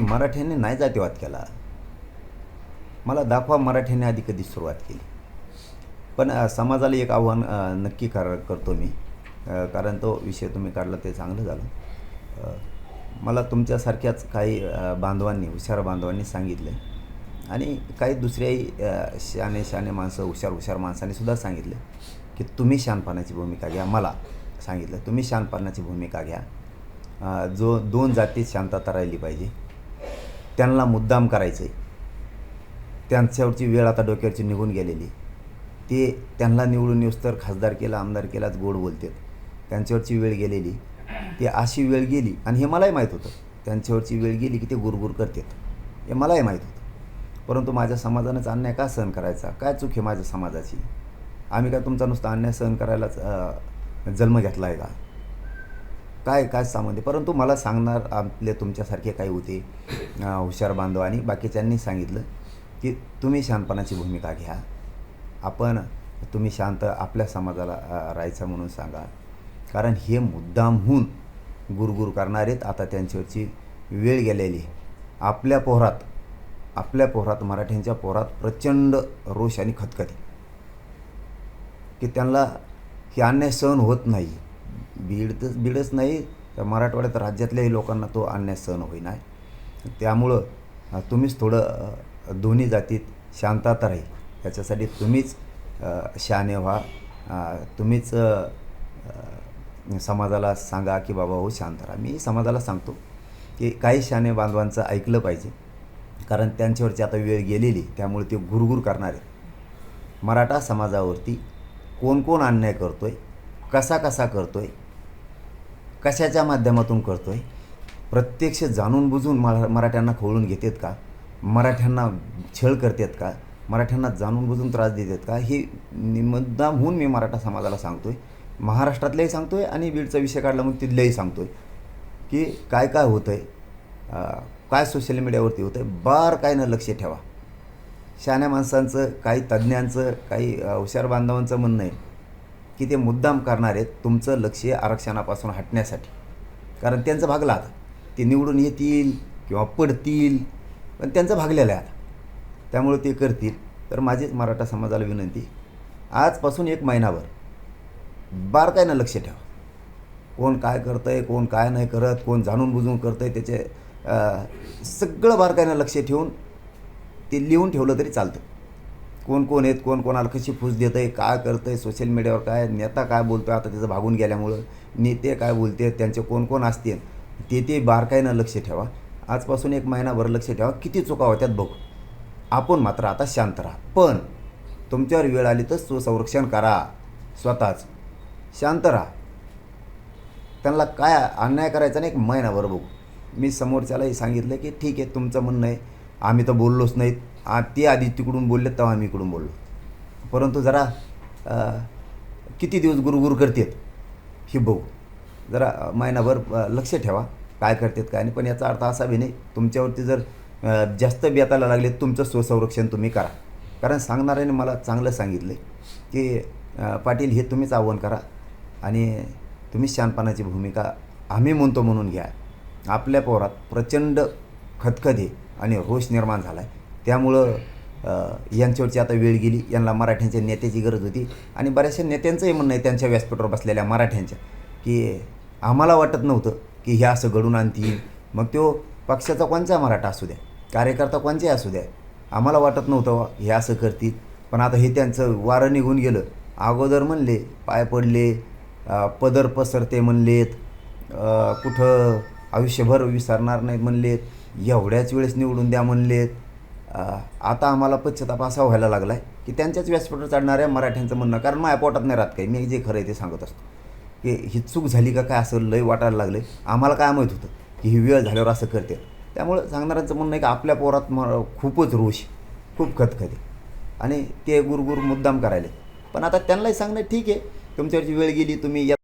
पण मराठ्यांनी नाही जातीवाद केला. मला दाखवा मराठ्यांनी आधी कधी सुरुवात केली. पण समाजाला एक आव्हान नक्की कर करतो मी. कारण तो विषय तुम्ही काढला ते चांगलं झालं. मला तुमच्यासारख्याच काही बांधवांनी हुशार बांधवांनी सांगितले. आणि काही दुसऱ्याही अ, शाने माणसं हुशार हुशार माणसांनी सुद्धा सांगितले की तुम्ही शानपणाची भूमिका घ्या मला सांगितलं तुम्ही शानपणाची भूमिका घ्या. जो दोन जातीत शांतता राहिली पाहिजे. त्यांना मुद्दाम करायचं आहे त्यांच्यावरची वेळ आता डोक्यावरची निघून गेलेली. ते त्यांना निवडून येऊस तर खासदार केला आमदार केलाच गोड बोलतात. त्यांच्यावरची वेळ गेलेली. ती अशी वेळ गेली आणि हे मलाही माहीत होतं. त्यांच्यावरची वेळ गेली की ते गुरगुर करतात. हे मलाही माहीत होतं. परंतु माझ्या समाजानंच अन्याय का सहन करायचा? काय चूक आहे माझ्या समाजाची? आम्ही काय तुमचा नुसता अन्याय सहन करायलाच जन्म घेतला आहे का? काय काय संबंध? परंतु मला सांगणार आपले तुमच्यासारखे काही होते हुशार बांधव आणि बाकीच्यांनी सांगितलं की तुम्ही शांतपणाची भूमिका घ्या. आपण तुम्ही शांत आपल्या समाजाला राहायचं म्हणून सांगा. कारण हे मुद्दामहून गुरगुर करणारेत आता त्यांच्यावरची वेळ गेलेली आहे. आपल्या पोहरात आपल्या पोहरात मराठ्यांच्या पोहरात प्रचंड रोष आणि खतखती. की त्यांना हे अन्याय सहन होत नाही. बीड तर बीडच नाही. तर मराठवाड्यात राज्यातल्याही लोकांना तो आणण्यास सहन होईना. त्यामुळं तुम्हीच थोडं दोन्ही जातीत शांतता राहील याच्यासाठी तुम्हीच शहाणे व्हा. तुम्हीच समाजाला सांगा की बाबा हो शांत राहा. मी समाजाला सांगतो की काही शहाणे बांधवांचं ऐकलं पाहिजे. कारण त्यांच्यावरची आता वेळ गेलेली त्यामुळे ते गुरगुर करणार आहेत. मराठा समाजावरती कोण कोण अन्याय करतो आहे कसा कसा करतो आहे कशाच्या माध्यमातून करतो आहे प्रत्यक्ष जाणून बुजून मरा मराठ्यांना खोळून घेतात का? मराठ्यांना छळ करतात का? मराठ्यांना जाणून बुजून त्रास देतात का? हे मुद्दाम होऊन मी मराठा समाजाला सांगतो आहे महाराष्ट्रातल्याही सांगतो आहे आणि बीडचा विषय काढला मग तिथल्याही सांगतो आहे की काय काय होतं आहे काय सोशल मीडियावरती होतं आहे बार काय न लक्ष ठेवा. शहाण्या माणसांचं काही तज्ज्ञांचं काही हुशार बांधवांचं म्हणणं आहे. की ते मुद्दाम करणार आहेत तुमचं लक्ष आरक्षणापासून हटण्यासाठी. कारण त्यांचं भागलं आता. ते निवडून येतील किंवा पडतील पण त्यांचं भागलेलं आहे आता. त्यामुळे ते करतील. तर माझीच मराठा समाजाला विनंती आजपासून एक महिनाभर बारकाईनं लक्ष ठेवा. कोण काय करतं आहे कोण काय नाही करत कोण जाणून बुजून करतं आहे त्याचे सगळं बारकाईनं लक्ष ठेवून ते लिहून ठेवलं तरी चालतं. कोण कोण आहेत कोण कोणाला कशी फूस देतं आहे काय करतं आहे सोशल मीडियावर काय नेता काय बोलतो आता त्याचं भागून गेल्यामुळं. नेते काय बोलते त्यांचे कोण कोण असतील ते ते बारकाईनं लक्ष ठेवा. आजपासून एक महिनाभर लक्ष ठेवा किती चुका होत्यात बघू. आपण मात्र आता शांत राहा. पण तुमच्यावर वेळ आली तर सुसंरक्षण करा. स्वतःच. शांत राहा. त्यांना काय अन्याय करायचा नाही एक महिनाभर बघू. मी समोरच्यालाही सांगितलं की ठीक आहे तुमचं म्हणणं आहे. आम्ही तर बोललोच नाहीत. आ ते आधी तिकडून बोलले तेव्हा आम्ही इकडून बोललो. परंतु जरा किती दिवस गुरुगुरु करतात हे बघू. जरा महिनाभर लक्ष ठेवा काय करतात काय नाही. पण याचा अर्थ असा बी नाही तुमच्यावरती जर जास्त बेताला लागले तुमचं स्वसंरक्षण तुम्ही करा. कारण सांगणाऱ्याने मला चांगलं सांगितलं की पाटील हे तुम्हीच आव्हान करा आणि तुम्ही शानपणाची भूमिका आम्ही म्हणतो म्हणून घ्या. आपल्या पोरात प्रचंड खतखते आणि रोष निर्माण झाला आहे त्यामुळं यांच्यावरची आता वेळ गेली. यांना मराठ्यांच्या नेत्याची गरज होती. आणि बऱ्याचशा नेत्यांचंही म्हणणं आहे त्यांच्या व्यासपीठावर बसलेल्या मराठ्यांच्या की आम्हाला वाटत नव्हतं की हे असं घडून आणतील. मग तो पक्षाचा कोणचा मराठा असू द्या कार्यकर्ता कोणचाही असू द्या आम्हाला वाटत नव्हतं हे असं करतील. पण आता हे त्यांचं वारं निघून गेलं. अगोदर म्हणले पाय पडले पदर पसरते म्हणलेत कुठं आयुष्यभर विसरणार नाहीत म्हणलेत एवढ्याच वेळेस निवडून द्या म्हणलेत. आता आम्हाला पश्चाताप असा व्हायला लागला आहे की त्यांच्याच व्यासपीठावर चढणाऱ्या मराठ्यांचं म्हणणं कारण माझ्या पोटात नाही राहत काही. मी जे खरं आहे ते सांगत असतो. की ही चूक झाली का काय असं लय वाटायला लागलं आम्हाला काय माहीत होतं की ही वेळ झाल्यावर असं करते त्यामुळं सांगणाऱ्यांचं म्हणणं आहे की आपल्या पोरात म खूपच रोष खूप खतखते. आणि ते गुरगुर मुद्दाम करायले पण आता त्यांनाही सांगणं ठीक आहे. तुमच्यावरची वेळ गेली तुम्ही या